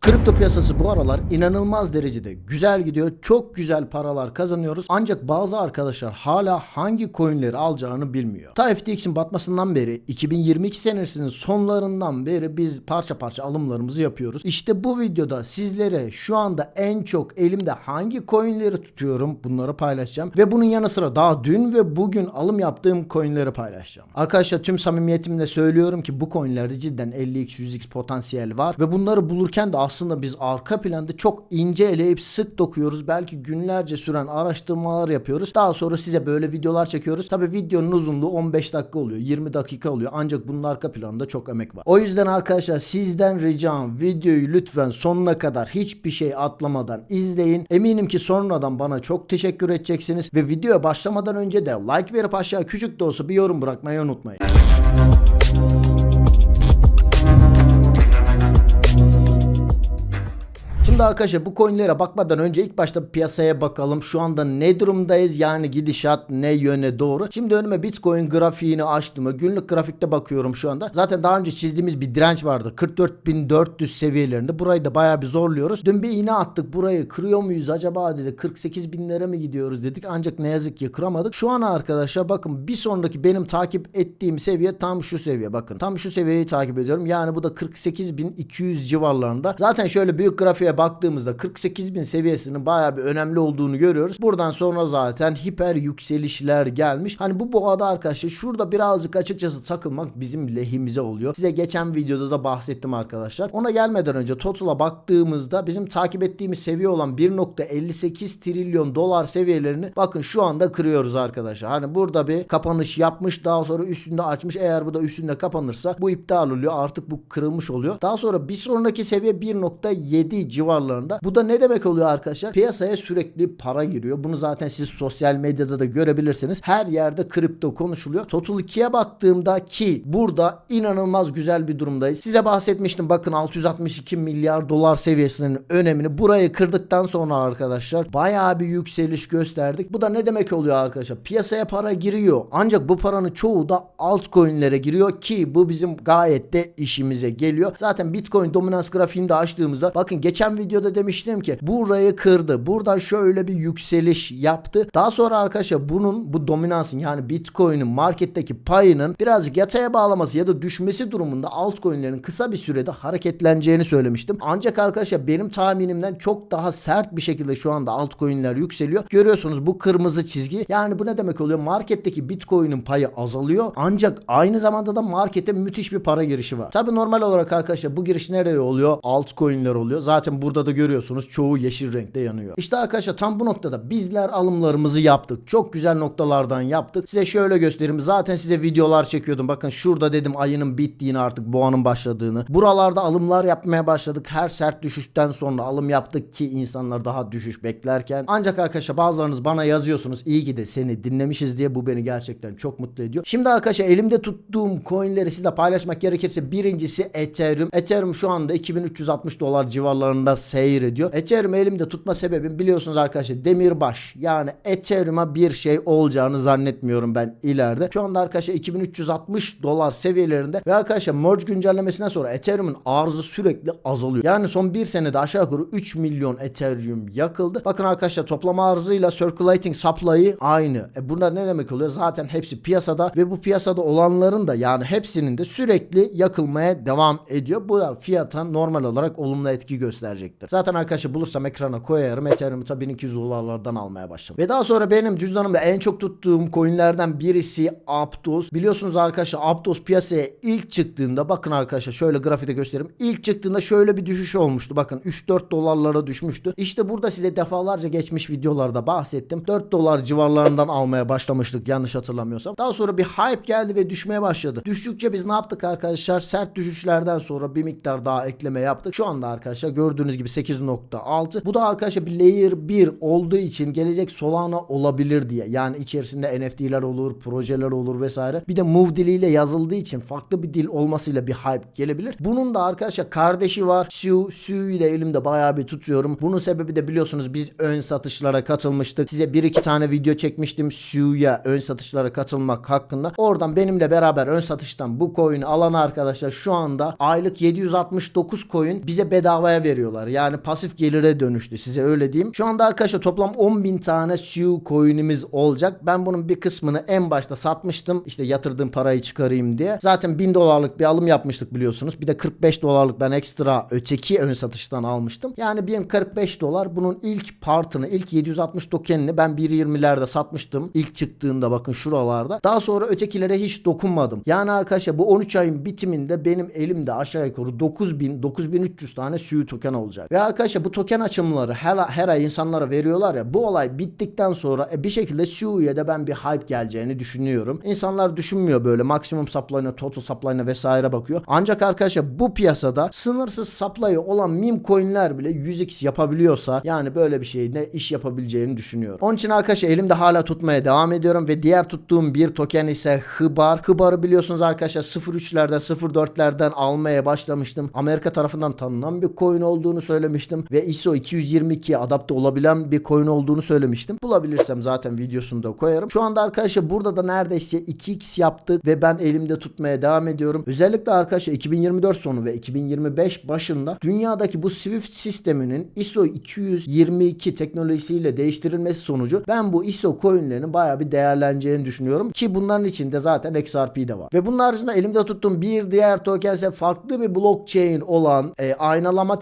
Kripto piyasası bu aralar inanılmaz derecede güzel gidiyor. Çok güzel paralar kazanıyoruz. Ancak bazı arkadaşlar hala hangi coinleri alacağını bilmiyor. Ta FTX'in batmasından beri 2022 senesinin sonlarından beri biz parça parça alımlarımızı yapıyoruz. İşte bu videoda sizlere şu anda en çok elimde hangi coinleri tutuyorum bunları paylaşacağım. Ve bunun yanı sıra daha dün ve bugün alım yaptığım coinleri paylaşacağım. Arkadaşlar tüm samimiyetimle söylüyorum ki bu coinlerde cidden 50x 100x potansiyel var. Ve bunları bulurken de aslında biz arka planda çok ince eleyip sık dokuyoruz. Belki günlerce süren araştırmalar yapıyoruz. Daha sonra size böyle videolar çekiyoruz. Tabi videonun uzunluğu 15 dakika oluyor. 20 dakika oluyor. Ancak bunun arka planda çok emek var. O yüzden arkadaşlar sizden ricam videoyu lütfen sonuna kadar hiçbir şey atlamadan izleyin. Eminim ki sonradan bana çok teşekkür edeceksiniz. Ve videoya başlamadan önce de like verip aşağı küçük de olsa bir yorum bırakmayı unutmayın. Şimdi arkadaşlar bu coinlere bakmadan önce ilk başta piyasaya bakalım. Şu anda ne durumdayız? Yani gidişat ne yöne doğru? Şimdi önüme Bitcoin grafiğini açtım. Günlük grafikte bakıyorum şu anda. Zaten daha önce çizdiğimiz bir direnç vardı. 44.400 seviyelerinde. Burayı da bayağı bir zorluyoruz. Dün bir iğne attık. Burayı kırıyor muyuz acaba dedi. 48 binlere mi gidiyoruz dedik. Ancak ne yazık ki kıramadık. Şu an arkadaşlar bakın bir sonraki benim takip ettiğim seviye tam şu seviye. Bakın tam şu seviyeyi takip ediyorum. Yani bu da 48.200 civarlarında. Zaten şöyle büyük grafiğe baktığımızda 48.000 seviyesinin bayağı bir önemli olduğunu görüyoruz. Buradan sonra zaten hiper yükselişler gelmiş. Hani bu boğada arkadaşlar şurada birazcık açıkçası takılmak bizim lehimize oluyor. Size geçen videoda da bahsettim arkadaşlar. Ona gelmeden önce Total'a baktığımızda bizim takip ettiğimiz seviye olan 1.58 trilyon dolar seviyelerini bakın şu anda kırıyoruz arkadaşlar. Hani burada bir kapanış yapmış daha sonra üstünde açmış. Eğer bu da üstünde kapanırsa bu iptal oluyor. Artık bu kırılmış oluyor. Daha sonra bir sonraki seviye 1.7 civarlarında. Bu da ne demek oluyor arkadaşlar? Piyasaya sürekli para giriyor. Bunu zaten siz sosyal medyada da görebilirsiniz. Her yerde kripto konuşuluyor. Total 2'ye baktığımda ki burada inanılmaz güzel bir durumdayız. Size bahsetmiştim bakın 662 milyar dolar seviyesinin önemini burayı kırdıktan sonra arkadaşlar bayağı bir yükseliş gösterdik. Bu da ne demek oluyor arkadaşlar? Piyasaya para giriyor. Ancak bu paranın çoğu da altcoin'lere giriyor ki bu bizim gayet de işimize geliyor. Zaten Bitcoin dominans grafiğini de açtığımızda bakın geçen videoda demiştim ki burayı kırdı. Buradan şöyle bir yükseliş yaptı. Daha sonra arkadaşlar bunun bu dominansın yani Bitcoin'in marketteki payının birazcık yataya bağlaması ya da düşmesi durumunda altcoin'lerin kısa bir sürede hareketleneceğini söylemiştim. Ancak arkadaşlar benim tahminimden çok daha sert bir şekilde şu anda altcoin'ler yükseliyor. Görüyorsunuz bu kırmızı çizgi. Yani bu ne demek oluyor? Marketteki Bitcoin'in payı azalıyor. Ancak aynı zamanda da markete müthiş bir para girişi var. Tabi normal olarak arkadaşlar bu giriş nereye oluyor? Altcoin'ler oluyor. Zaten burada da görüyorsunuz çoğu yeşil renkte yanıyor. İşte arkadaşlar tam bu noktada bizler alımlarımızı yaptık. Çok güzel noktalardan yaptık. Size şöyle göstereyim. Zaten size videolar çekiyordum. Bakın şurada dedim ayının bittiğini artık boğanın başladığını. Buralarda alımlar yapmaya başladık. Her sert düşüşten sonra alım yaptık ki insanlar daha düşüş beklerken. Ancak arkadaşlar bazılarınız bana yazıyorsunuz. İyi ki de seni dinlemişiz diye bu beni gerçekten çok mutlu ediyor. Şimdi arkadaşlar elimde tuttuğum coinleri sizle paylaşmak gerekirse birincisi Ethereum. Ethereum şu anda 2360 dolar civarlarında seyrediyor. Ethereum elimde tutma sebebim biliyorsunuz arkadaşlar demirbaş. Yani Ethereum'a bir şey olacağını zannetmiyorum ben ileride. Şu anda arkadaşlar 2360 dolar seviyelerinde ve arkadaşlar merge güncellemesinden sonra Ethereum'un arzı sürekli azalıyor. Yani son bir senede aşağı yukarı 3 milyon Ethereum yakıldı. Bakın arkadaşlar toplama arzıyla circulating supply'ı aynı. E bunlar ne demek oluyor? Zaten hepsi piyasada ve bu piyasada olanların da yani hepsinin de sürekli yakılmaya devam ediyor. Bu da fiyata normal olarak olumlu etki gösterecektir. Zaten arkadaşlar bulursam ekrana koyarım. Ethereum'u tabii 1200 dolarlardan almaya başladım. Ve daha sonra benim cüzdanımda en çok tuttuğum coinlerden birisi Aptos. Biliyorsunuz arkadaşlar Aptos piyasaya ilk çıktığında bakın arkadaşlar şöyle grafikte göstereyim. İlk çıktığında şöyle bir düşüş olmuştu. Bakın 3-4 dolarlara düşmüştü. İşte burada size defalarca geçmiş videolarda bahsettim. 4 dolar civarlarından almaya başlamıştık yanlış hatırlamıyorsam. Daha sonra bir hype geldi ve düşmeye başladı. Düştükçe biz ne yaptık arkadaşlar? Sert düşüşlerden sonra bir miktar daha ekleme yaptık. Şu anda arkadaşlar gördüğünüz gibi 8.6. Bu da arkadaşlar bir layer 1 olduğu için gelecek Solana olabilir diye. Yani içerisinde NFT'ler olur, projeler olur vesaire. Bir de Move diliyle yazıldığı için farklı bir dil olmasıyla bir hype gelebilir. Bunun da arkadaşlar kardeşi var. Sue. Sue'yu da elimde bayağı bir tutuyorum. Bunun sebebi de biliyorsunuz biz ön satışlara katılmıştık. Size bir iki tane video çekmiştim Sue'ya ön satışlara katılmak hakkında. Oradan benimle beraber ön satıştan bu coin'i alan arkadaşlar şu anda aylık 769 coin bize bedavaya veriyorlar. Yani pasif gelire dönüştü size öyle diyeyim. Şu anda arkadaşlar toplam 10.000 tane Sue coin'imiz olacak. Ben bunun bir kısmını en başta satmıştım. İşte yatırdığım parayı çıkarayım diye. Zaten 1000 dolarlık bir alım yapmıştık biliyorsunuz. Bir de 45 dolarlık ben ekstra öteki ön satıştan almıştım. Yani 1045 dolar bunun ilk partını, ilk 760 tokenini ben 1.20'lerde satmıştım. İlk çıktığında bakın şuralarda. Daha sonra ötekilere hiç dokunmadım. Yani arkadaşlar bu 13 ayın bitiminde benim elimde aşağı yukarı 9000 9300 tane suyu token olacak. Ve arkadaşlar bu token açımları her, her ay insanlara veriyorlar ya bu olay bittikten sonra e, bir şekilde Sue'ya da ben bir hype geleceğini düşünüyorum. İnsanlar düşünmüyor böyle maksimum supply'ına, total supply'ına vesaire bakıyor. Ancak arkadaşlar bu piyasada sınırsız supply'ı olan meme coin'ler bile 100x yapabiliyorsa yani böyle bir şey ne iş yapabileceğini düşünüyorum. Onun için arkadaşlar elimde hala tutmaya devam ediyorum ve diğer tuttuğum bir token ise Hıbar. Hıbar'ı biliyorsunuz arkadaşlar 03'lerden 04'lerden almaya başlamıştım. Amerika tarafından tanınan bir coin olduğunu söylemiştim ve ISO 222'ye adapte olabilen bir coin olduğunu söylemiştim. Bulabilirsem zaten videosunu da koyarım. Şu anda arkadaşlar burada da neredeyse 2x yaptık ve ben elimde tutmaya devam ediyorum. Özellikle arkadaşlar 2024 sonu ve 2025 başında dünyadaki bu Swift sisteminin ISO 222 teknolojisiyle değiştirilmesi sonucu ben bu ISO coinlerin bayağı bir değerleneceğini düşünüyorum ki bunların içinde zaten XRP de var. Ve bunun haricinde elimde tuttuğum bir diğer token ise farklı bir blockchain olan e, aynalama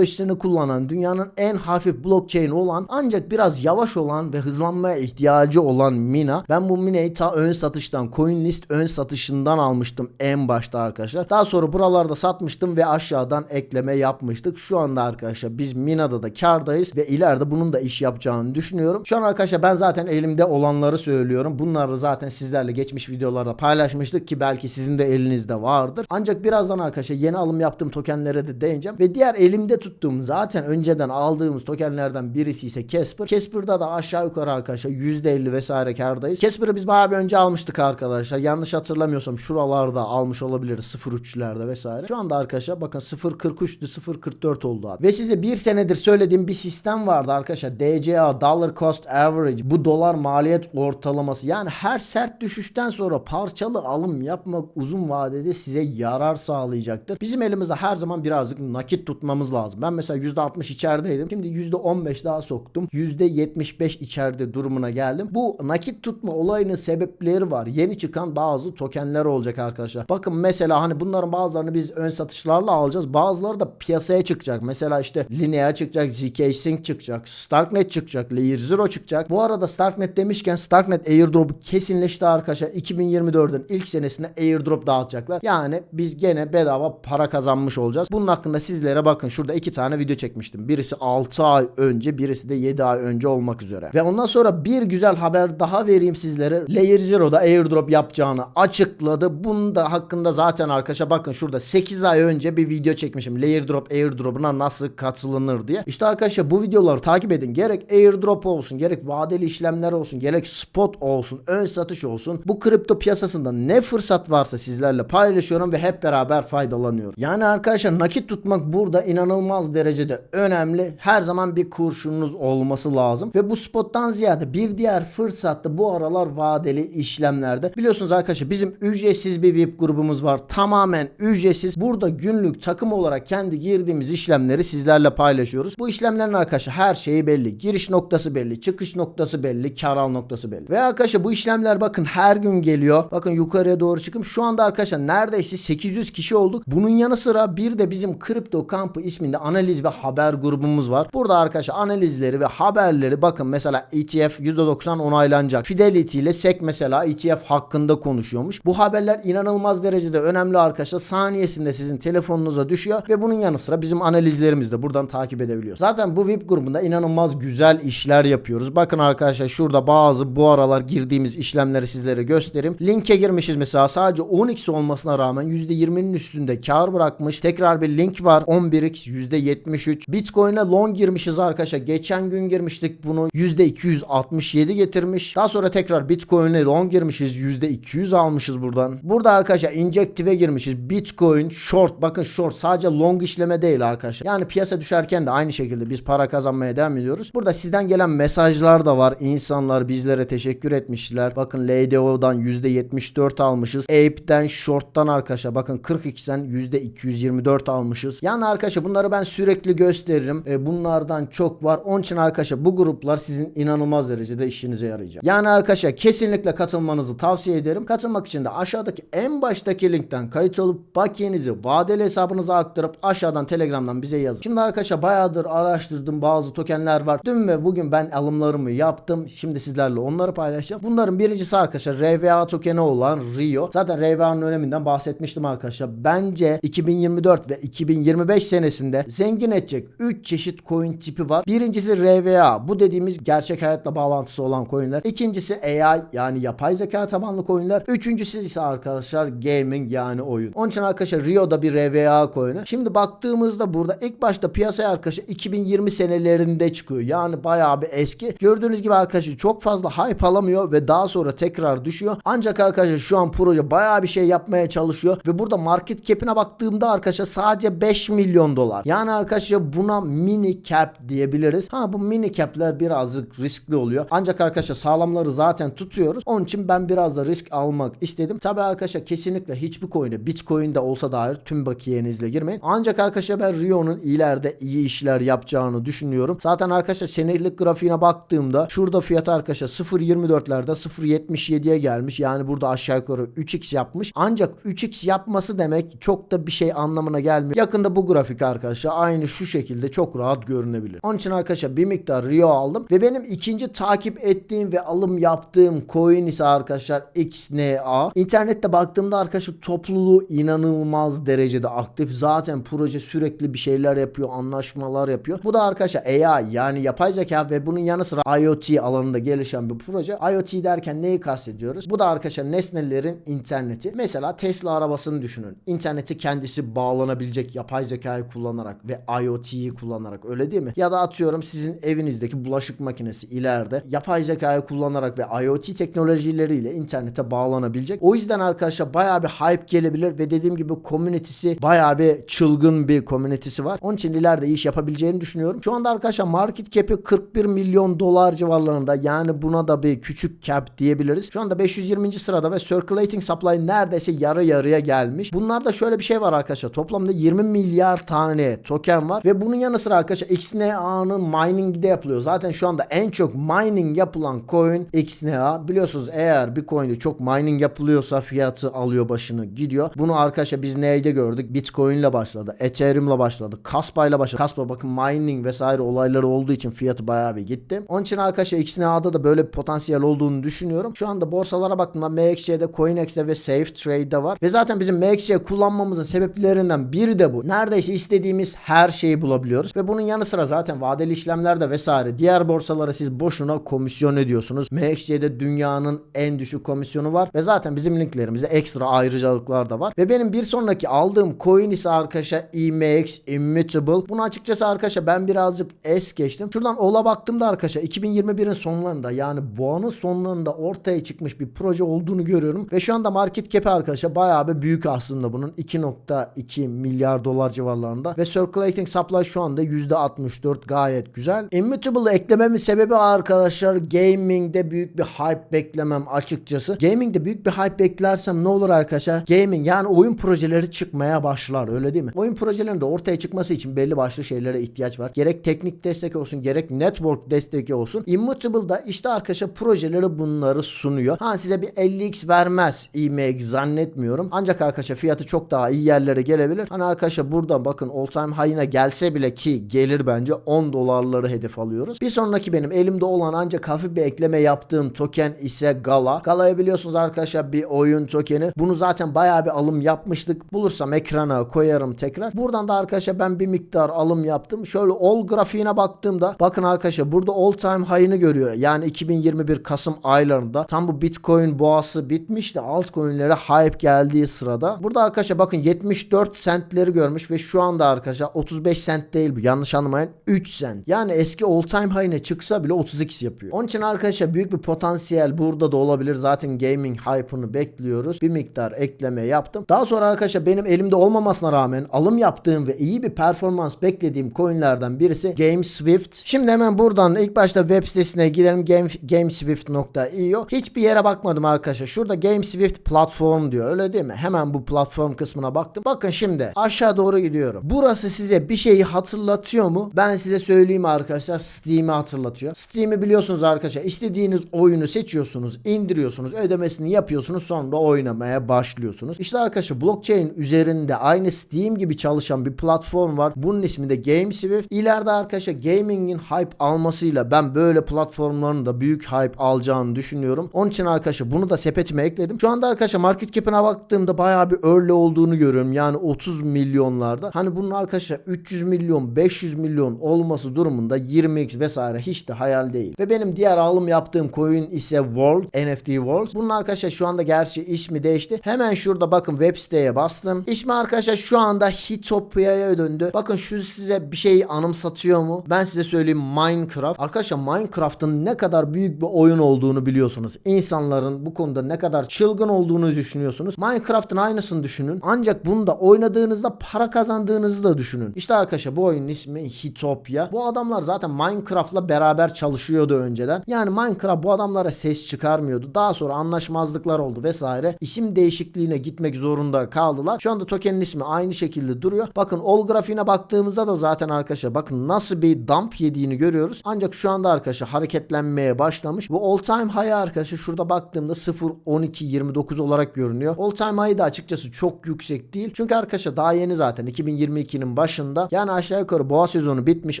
teknolojisini kullanan dünyanın en hafif blockchain olan ancak biraz yavaş olan ve hızlanmaya ihtiyacı olan Mina. Ben bu Mina'yı ta ön satıştan CoinList ön satışından almıştım en başta arkadaşlar. Daha sonra buralarda satmıştım ve aşağıdan ekleme yapmıştık. Şu anda arkadaşlar biz Mina'da da kardayız ve ileride bunun da iş yapacağını düşünüyorum. Şu an arkadaşlar ben zaten elimde olanları söylüyorum. Bunları zaten sizlerle geçmiş videolarda paylaşmıştık ki belki sizin de elinizde vardır. Ancak birazdan arkadaşlar yeni alım yaptığım tokenlere de değineceğim. Ve diğer elimde tuttuğum zaten önceden aldığımız tokenlerden birisi ise Casper. Casper'da da aşağı yukarı arkadaşlar %50 vesaire kardayız. Casper'ı biz bayağı bir önce almıştık arkadaşlar. Yanlış hatırlamıyorsam şuralarda almış olabiliriz 0.3'lerde vesaire. Şu anda arkadaşlar bakın 0.43'tü 0.44 oldu abi. Ve size bir senedir söylediğim bir sistem vardı arkadaşlar. DCA Dollar Cost Average. Bu dolar maliyet ortalaması. Yani her sert düşüşten sonra parçalı alım yapmak uzun vadede size yarar sağlayacaktır. Bizim elimizde her zaman birazcık nakit tutmamız lazım. Ben mesela %60 içerideydim. Şimdi %15 daha soktum. %75 içeride durumuna geldim. Bu nakit tutma olayının sebepleri var. Yeni çıkan bazı tokenler olacak arkadaşlar. Bakın mesela hani bunların bazılarını biz ön satışlarla alacağız. Bazıları da piyasaya çıkacak. Mesela işte Linea çıkacak, ZK Sync çıkacak, Starknet çıkacak, Layer Zero çıkacak. Bu arada Starknet demişken Starknet airdrop'u kesinleşti arkadaşlar. 2024'ün ilk senesinde airdrop dağıtacaklar. Yani biz gene bedava para kazanmış olacağız. Bunun hakkında sizlere bakın şurada iki tane video çekmiştim. Birisi 6 ay önce, birisi de 7 ay önce olmak üzere. Ve ondan sonra bir güzel haber daha vereyim sizlere. Layer Zero'da airdrop yapacağını açıkladı. Bunun da hakkında zaten arkadaşlar bakın şurada 8 ay önce bir video çekmişim. Layer Drop airdrop'una nasıl katılınır diye. İşte arkadaşlar bu videoları takip edin. Gerek airdrop olsun, gerek vadeli işlemler olsun, gerek spot olsun, ön satış olsun. Bu kripto piyasasında ne fırsat varsa sizlerle paylaşıyorum ve hep beraber faydalanıyorum. Yani arkadaşlar nakit tutmak burada inanılmaz derecede önemli. Her zaman bir kurşununuz olması lazım. Ve bu spottan ziyade bir diğer fırsat da bu aralar vadeli işlemlerde. Biliyorsunuz arkadaşlar bizim ücretsiz bir VIP grubumuz var. Tamamen ücretsiz. Burada günlük takım olarak kendi girdiğimiz işlemleri sizlerle paylaşıyoruz. Bu işlemlerin arkadaşlar her şeyi belli. Giriş noktası belli, çıkış noktası belli, kar al noktası belli. Ve arkadaşlar bu işlemler bakın her gün geliyor. Bakın yukarıya doğru çıkım. Şu anda arkadaşlar neredeyse 800 kişi olduk. Bunun yanı sıra bir de bizim Kripto Kampı isminde analiz ve haber grubumuz var. Burada arkadaşlar analizleri ve haberleri bakın mesela ETF %90 onaylanacak. Fidelity ile SEC mesela ETF hakkında konuşuyormuş. Bu haberler inanılmaz derecede önemli arkadaşlar. Saniyesinde sizin telefonunuza düşüyor ve bunun yanı sıra bizim analizlerimizi de buradan takip edebiliyoruz. Zaten bu VIP grubunda inanılmaz güzel işler yapıyoruz. Bakın arkadaşlar şurada bazı bu aralar girdiğimiz işlemleri sizlere göstereyim. Linke girmişiz mesela sadece 10x olmasına rağmen %20'nin üstünde kar bırakmış. Tekrar bir link var 11x %73. Bitcoin'e long girmişiz arkadaşlar. Geçen gün girmiştik bunu %267 getirmiş. Daha sonra tekrar Bitcoin'e long girmişiz. %200 almışız buradan. Burada arkadaşlar injektive girmişiz. Bitcoin short bakın short sadece long işleme değil arkadaşlar. Yani piyasa düşerken de aynı şekilde biz para kazanmaya devam ediyoruz. Burada sizden gelen mesajlar da var. İnsanlar bizlere teşekkür etmişler. Bakın LDO'dan %74 almışız. Ape'den short'tan arkadaşlar bakın 42'den %224 almışız. Yani arkadaşlar bunları ben sürekli gösteririm. E, bunlardan çok var. Onun için arkadaşlar bu gruplar sizin inanılmaz derecede işinize yarayacak. Yani arkadaşlar kesinlikle katılmanızı tavsiye ederim. Katılmak için de aşağıdaki en baştaki linkten kayıt olup bakiyenizi vadeli hesabınıza aktarıp aşağıdan telegramdan bize yazın. Şimdi arkadaşlar bayağıdır araştırdım bazı tokenler var. Dün ve bugün ben alımlarımı yaptım. Şimdi sizlerle onları paylaşacağım. Bunların birincisi arkadaşlar RVA tokeni olan Rio. Zaten RVA'nın öneminden bahsetmiştim arkadaşlar. Bence 2024 ve 2025 senesinde zengin edecek 3 çeşit coin tipi var. Birincisi RVA. Bu dediğimiz gerçek hayatla bağlantısı olan coinler. İkincisi AI yani yapay zeka tabanlı coinler. Üçüncüsü ise arkadaşlar gaming yani oyun. Onun için arkadaşlar Rio'da bir RVA coin'i. Şimdi baktığımızda burada ilk başta piyasaya arkadaşlar 2020 senelerinde çıkıyor. Yani bayağı bir eski. Gördüğünüz gibi arkadaşlar çok fazla hype alamıyor ve daha sonra tekrar düşüyor. Ancak arkadaşlar şu an proje bayağı bir şey yapmaya çalışıyor ve burada market cap'ine baktığımda arkadaşlar sadece 5 milyon dolar. Yani arkadaşlar buna mini cap diyebiliriz. Ha bu mini cap'ler birazcık riskli oluyor. Ancak arkadaşlar sağlamları zaten tutuyoruz. Onun için ben biraz da risk almak istedim. Tabi arkadaşlar kesinlikle hiçbir coin'e Bitcoin'de olsa dair tüm bakiyenizle girmeyin. Ancak arkadaşlar ben Rio'nun ileride iyi işler yapacağını düşünüyorum. Zaten arkadaşlar senelik grafiğine baktığımda şurada fiyatı arkadaşlar 0.24'lerden 0.77'ye gelmiş. Yani burada aşağı yukarı 3x yapmış. Ancak 3x yapması demek çok da bir şey anlamına gelmiyor. Yakında bu grafik arkadaşlar aynı şu şekilde çok rahat görünebilir. Onun için arkadaşlar bir miktar Rio aldım ve benim ikinci takip ettiğim ve alım yaptığım coin ise arkadaşlar XNA. İnternette baktığımda arkadaşlar topluluğu inanılmaz derecede aktif. Zaten proje sürekli bir şeyler yapıyor, anlaşmalar yapıyor. Bu da arkadaşlar AI yani yapay zeka ve bunun yanı sıra IoT alanında gelişen bir proje. IoT derken neyi kastediyoruz? Bu da arkadaşlar nesnelerin interneti. Mesela Tesla arabasını düşünün. İnterneti kendisi bağlanabilecek yapay zekayı kullanarak ve IoT'yi kullanarak öyle değil mi? Ya da atıyorum sizin evinizdeki bulaşık makinesi ileride yapay zekayı kullanarak ve IoT teknolojileriyle internete bağlanabilecek. O yüzden arkadaşlar bayağı bir hype gelebilir ve dediğim gibi komünitesi bayağı bir çılgın bir komünitesi var. Onun için ileride iş yapabileceğini düşünüyorum. Şu anda arkadaşlar market cap'i 41 milyon dolar civarlarında. Yani buna da bir küçük cap diyebiliriz. Şu anda 520. sırada ve circulating supply neredeyse yarı yarıya gelmiş. Bunlarda şöyle bir şey var arkadaşlar. Toplamda 20 milyar tane token var ve bunun yanı sıra arkadaşlar XNA'nın mining'i de yapılıyor. Zaten şu anda en çok mining yapılan coin XNA. Biliyorsunuz eğer bir coin'de çok mining yapılıyorsa fiyatı alıyor başını gidiyor. Bunu arkadaşlar biz neyde gördük? Bitcoin ile başladı. Ethereum ile başladı. Kaspa ile başladı. Kaspa bakın mining vesaire olayları olduğu için fiyatı bayağı bir gitti. Onun için arkadaşlar XNA'da da böyle bir potansiyel olduğunu düşünüyorum. Şu anda borsalara baktığımda MXC'de, CoinEx'te ve Safe Trade'de var. Ve zaten bizim MXC kullanmamızın sebeplerinden biri de bu. Neredeyse istediğimiz her şeyi bulabiliyoruz. Ve bunun yanı sıra zaten vadeli işlemlerde vesaire diğer borsalara siz boşuna komisyon ediyorsunuz. MXC'de dünyanın en düşük komisyonu var. Ve zaten bizim linklerimizde ekstra ayrıcalıklar da var. Ve benim bir sonraki aldığım coin ise arkadaşlar EMX Immutable. Bunu açıkçası arkadaşlar ben birazcık es geçtim. Şuradan ola baktığımda arkadaşlar 2021'in sonlarında yani boğanın sonlarında ortaya çıkmış bir proje olduğunu görüyorum. Ve şu anda market cap'i arkadaşlar bayağı bir büyük aslında bunun. 2.2 milyar dolar civarlarında. Ve circulating supply şu anda %64 gayet güzel. Immutable eklememin sebebi arkadaşlar gaming'de büyük bir hype beklemem açıkçası. Gaming'de büyük bir hype beklersem ne olur arkadaşlar? Gaming yani oyun projeleri çıkmaya başlar öyle değil mi? Oyun projelerinin de ortaya çıkması için belli başlı şeylere ihtiyaç var. Gerek teknik destek olsun gerek network desteği olsun. Immutable'da işte arkadaşlar projeleri bunları sunuyor. Ha size bir 50x vermez IMEG zannetmiyorum. Ancak arkadaşlar fiyatı çok daha iyi yerlere gelebilir. Hani arkadaşlar buradan bakın all time high'ına gelse bile ki gelir bence 10 dolarları hedef alıyoruz. Bir sonraki benim elimde olan ancak hafif bir ekleme yaptığım token ise Gala. Gala'yı biliyorsunuz arkadaşlar bir oyun tokeni. Bunu zaten bayağı bir alım yapmıştık. Bulursam ekrana koyarım tekrar. Buradan da arkadaşlar ben bir miktar alım yaptım. Şöyle all grafiğine baktığımda bakın arkadaşlar burada all time high'ını görüyor. Yani 2021 Kasım aylarında tam bu Bitcoin boğası bitmiş de altcoin'lere hype geldiği sırada. Burada arkadaşlar bakın 74 centleri görmüş ve şu anda arkadaşlar 35 cent değil bu. Yanlış anlamayın 3 cent. Yani eski all time high'ine çıksa bile 32 yapıyor. Onun için arkadaşlar büyük bir potansiyel burada da olabilir. Zaten gaming hype'ını bekliyoruz. Bir miktar ekleme yaptım. Daha sonra arkadaşlar benim elimde olmamasına rağmen alım yaptığım ve iyi bir performans beklediğim coinlerden birisi GameSwift. Şimdi hemen buradan ilk başta web sitesine gidelim. Game, gameswift.io. Hiçbir yere bakmadım arkadaşlar. Şurada GameSwift platform diyor. Öyle değil mi? Hemen bu platform kısmına baktım. Bakın şimdi aşağı doğru gidiyorum. Burası size bir şeyi hatırlatıyor mu? Ben size söyleyeyim arkadaşlar. Steam'i hatırlatıyor. Steam'i biliyorsunuz arkadaşlar. İstediğiniz oyunu seçiyorsunuz, indiriyorsunuz, ödemesini yapıyorsunuz, sonra oynamaya başlıyorsunuz. İşte arkadaşlar blockchain üzerinde aynı Steam gibi çalışan bir platform var. Bunun ismi de GameSwift. İleride arkadaşlar gaming'in hype almasıyla ben böyle platformların da büyük hype alacağını düşünüyorum. Onun için arkadaşlar bunu da sepetime ekledim. Şu anda arkadaşlar market cap'ine baktığımda bayağı bir early olduğunu görüyorum. Yani 30 milyonlarda. Hani bunun arkadaşlar 300 milyon, 500 milyon olması durumunda 20x vesaire hiç de hayal değil. Ve benim diğer alım yaptığım coin ise World, NFT World. Bunun arkadaşlar şu anda gerçi ismi değişti. Hemen şurada bakın web siteye bastım. İsmi arkadaşlar şu anda Hitopia'ya döndü. Bakın şu size bir şey anımsatıyor mu? Ben size söyleyeyim Minecraft. Arkadaşlar Minecraft'ın ne kadar büyük bir oyun olduğunu biliyorsunuz. İnsanların bu konuda ne kadar çılgın olduğunu düşünüyorsunuz. Minecraft'ın aynısını düşünün. Ancak bunu da oynadığınızda para kazandığınızı da düşünün. İşte arkadaşlar bu oyunun ismi Hitopia. Bu adamlar zaten Minecraft'la beraber çalışıyordu önceden. Yani Minecraft bu adamlara ses çıkarmıyordu. Daha sonra anlaşmazlıklar oldu vesaire. İsim değişikliğine gitmek zorunda kaldılar. Şu anda tokenin ismi aynı şekilde duruyor. Bakın ol grafiğine baktığımızda da zaten arkadaşlar bakın nasıl bir dump yediğini görüyoruz. Ancak şu anda arkadaşlar hareketlenmeye başlamış. Bu all time high arkadaşlar şurada baktığımda 0 12 29 olarak görünüyor. All time high da açıkçası çok yüksek değil. Çünkü arkadaşlar daha yeni zaten 2022'nin başında. Yani aşağı yukarı boğa sezonu bitmiş.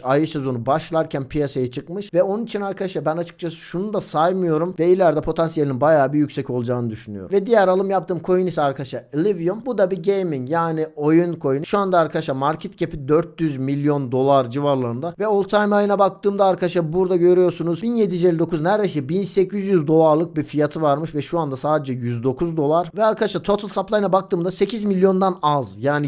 Ayı sezonu başlarken piyasaya çıkmış ve onun için arkadaşlar ben açıkçası şunu da saymıyorum ve ileride potansiyelinin bayağı bir yüksek olacağını düşünüyorum. Ve diğer alım yaptığım coin ise arkadaşlar Illivium. Bu da bir gaming yani oyun coin. Şu anda arkadaşlar market cap'i 400 milyon dolar civarlarında ve all time high'ına baktığımda arkadaşlar burada görüyorsunuz 1759 neredeyse 1800 dolarlık bir fiyatı varmış ve şu anda sadece 109 dolar ve arkadaşlar total supply'ına baktığımda 8 milyondan az yani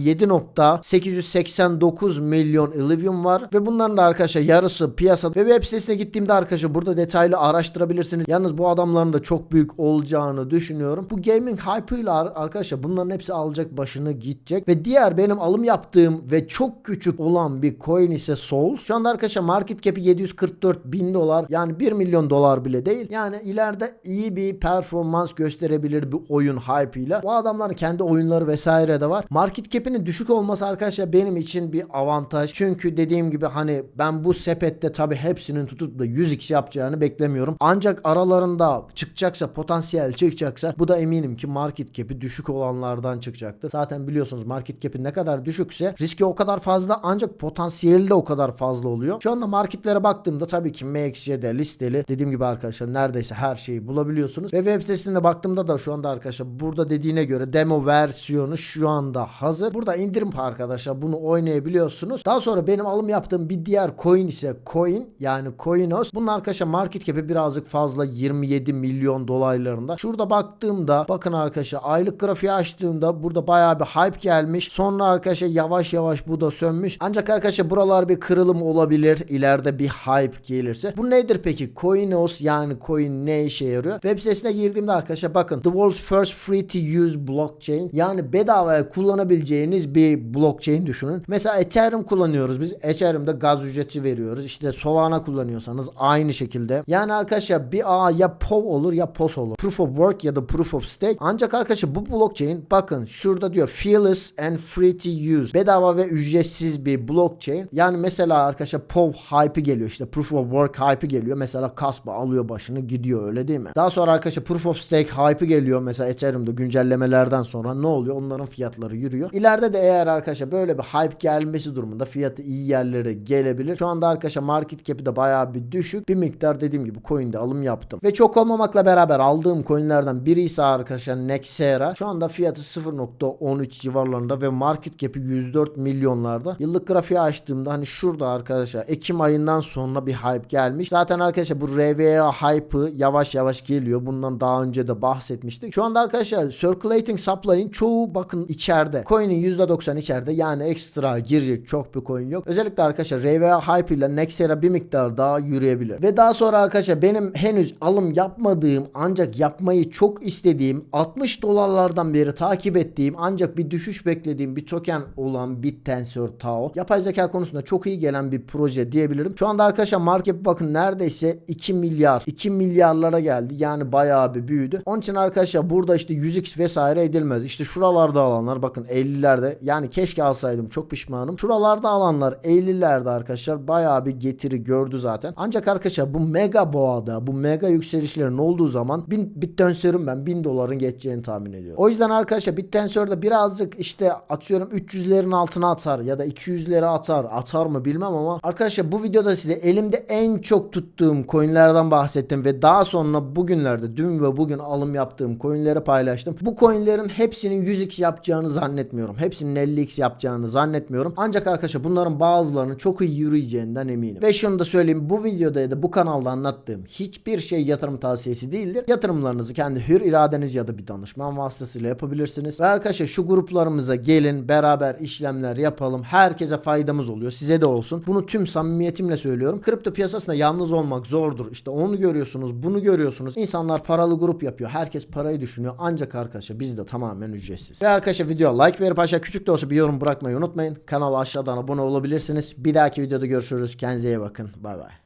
7.889 milyon Illivium var ve bunların da arkadaşlar yarısı piyasa ve web sitesine gittiğimde arkadaşlar burada detaylı araştırabilirsiniz. Yalnız bu adamların da çok büyük olacağını düşünüyorum. Bu gaming hype'ıyla ar- arkadaşlar bunların hepsi alacak başını gidecek ve diğer benim alım yaptığım ve çok küçük olan bir coin ise Souls. Şu anda arkadaşlar market cap'i 744 bin dolar yani 1 milyon dolar bile değil. Yani ileride iyi bir performans gösterebilir bir oyun hype'ıyla. Bu adamların kendi oyunları vesaire de var. Market cap'inin düşük olması arkadaşlar benim için bir avantaj. Çünkü dediğim gibi hani ben bu sepette tabi hepsinin tutup da 100x yapacağını beklemiyorum. Ancak aralarında çıkacaksa potansiyel çıkacaksa bu da eminim ki market cap'i düşük olanlardan çıkacaktır. Zaten biliyorsunuz market cap'i ne kadar düşükse riski o kadar fazla ancak potansiyeli de o kadar fazla oluyor. Şu anda marketlere baktığımda tabii ki MXC'de listeli dediğim gibi arkadaşlar neredeyse her şeyi bulabiliyorsunuz. Ve web sitesinde baktığımda da şu anda arkadaşlar burada dediğine göre demo versiyonu şu anda hazır. Burada indirim arkadaşlar bunu oynayabiliyorsunuz. Daha sonra benim alım yaptığım bir diğer coin ise coin yani Coinos. Bunun arkadaşlar market cap'i birazcık fazla 27 milyon dolaylarında. Şurada baktığımda bakın arkadaşlar aylık grafiği açtığımda burada bayağı bir hype gelmiş. Sonra arkadaşlar yavaş yavaş bu da sönmüş. Ancak arkadaşlar buralar bir kırılım olabilir. İleride bir hype gelirse. Bu nedir peki? Coinos yani coin ne işe yarıyor? Web sitesine girdiğimde arkadaşlar bakın The world's first free to use blockchain. Yani bedavaya kullanabileceğiniz bir blockchain düşünün. Mesela Ethereum kullanıyoruz biz. Ethereum'da gaz ücreti veriyoruz. İşte Solana kullanıyorsanız aynı şekilde. Yani arkadaşlar bir ağ ya POW olur ya POS olur. Proof of work ya da proof of stake. Ancak arkadaşlar bu blockchain bakın şurada diyor fearless and free to use. Bedava ve ücretsiz bir blockchain. Yani mesela arkadaşlar POW hype'ı geliyor işte proof of work hype'ı geliyor. Mesela Kaspa alıyor başını gidiyor öyle değil mi? Daha sonra arkadaşlar proof of stake hype'ı geliyor. Mesela Ethereum'da güncellemelerden sonra ne oluyor? Onların fiyatları yürüyor. İleride de eğer arkadaşlar böyle bir hype gelmesi durumunda fiyatı iyi yerlere gelebilir. Şu anda arkadaşlar market cap'i de bayağı bir düşük. Bir miktar dediğim gibi coin'de alım yaptım. Ve çok olmamakla beraber aldığım coin'lerden biri ise arkadaşlar Nexera. Şu anda fiyatı 0.13 civarlarında ve market cap'i 104 milyonlarda. Yıllık grafiği açtığımda hani şurada arkadaşlar Ekim ayından sonra bir hype gelmiş. Zaten arkadaşlar bu RVA hype'ı yavaş yavaş geliyor. Bundan daha önce de bahsetmiştik. Şu anda arkadaşlar circulating supply'in çoğu bakın içeride. Coin'in %90 içeride yani ekstra girecek çok bir coin yok. Özellikle arkadaşlar RVA Hype ile Nexera bir miktar daha yürüyebilir. Ve daha sonra arkadaşlar benim henüz alım yapmadığım ancak yapmayı çok istediğim 60 dolarlardan beri takip ettiğim ancak bir düşüş beklediğim bir token olan BitTensor Tao. Yapay zeka konusunda çok iyi gelen bir proje diyebilirim. Şu anda arkadaşlar market bakın neredeyse 2 milyar 2 milyarlara geldi. Yani bayağı bir büyüdü. Onun için arkadaşlar burada işte 100x vesaire edilmez. İşte şuralarda alanlar bakın 50'lerde yani keşke alsaydım çok pişmanım. Şuralarda alanlar 50'lerde arkadaşlar bayağı bir getiri gördü zaten. Ancak arkadaşlar bu mega boğada bu mega yükselişlerin olduğu zaman bin, BitTensor'un ben 1000 doların geçeceğini tahmin ediyorum. O yüzden arkadaşlar BitTensor'da birazcık işte atıyorum 300'lerin altına atar ya da 200'leri atar. Atar mı bilmem ama arkadaşlar bu videoda size elimde en çok tuttuğum coinlerden bahsettim ve daha sonra bugünlerde dün ve bugün alım yaptığım coinleri paylaştım. Bu coinlerin hepsinin 100x yapacağını zannetmiyorum. Hepsinin 50x yapacağını zannetmiyorum. Ancak arkadaşlar bunların bazılarının çok iyi yürüyeceğinden eminim. Ve şunu da söyleyeyim bu videoda ya da bu kanalda anlattığım hiçbir şey yatırım tavsiyesi değildir. Yatırımlarınızı kendi hür iradeniz ya da bir danışman vasıtasıyla yapabilirsiniz. Ve arkadaşlar şu gruplarımıza gelin beraber işlemler yapalım. Herkese faydamız oluyor. Size de olsun. Bunu tüm samimiyetimle söylüyorum. Kripto piyasasında yalnız olmak zordur. İşte onu görüyorsunuz, bunu görüyorsunuz. İnsanlar paralı grup yapıyor. Herkes parayı düşünüyor. Ancak arkadaşlar biz de tamamen ücretsiz. Ve arkadaşlar videoya like verip aşağı küçük de olsa bir yorum bırakmayı unutmayın. Kanala aşağıdan abone olabilirsiniz. Bir dahaki videoda görüşürüz. Kendinize iyi bakın. Bay bay.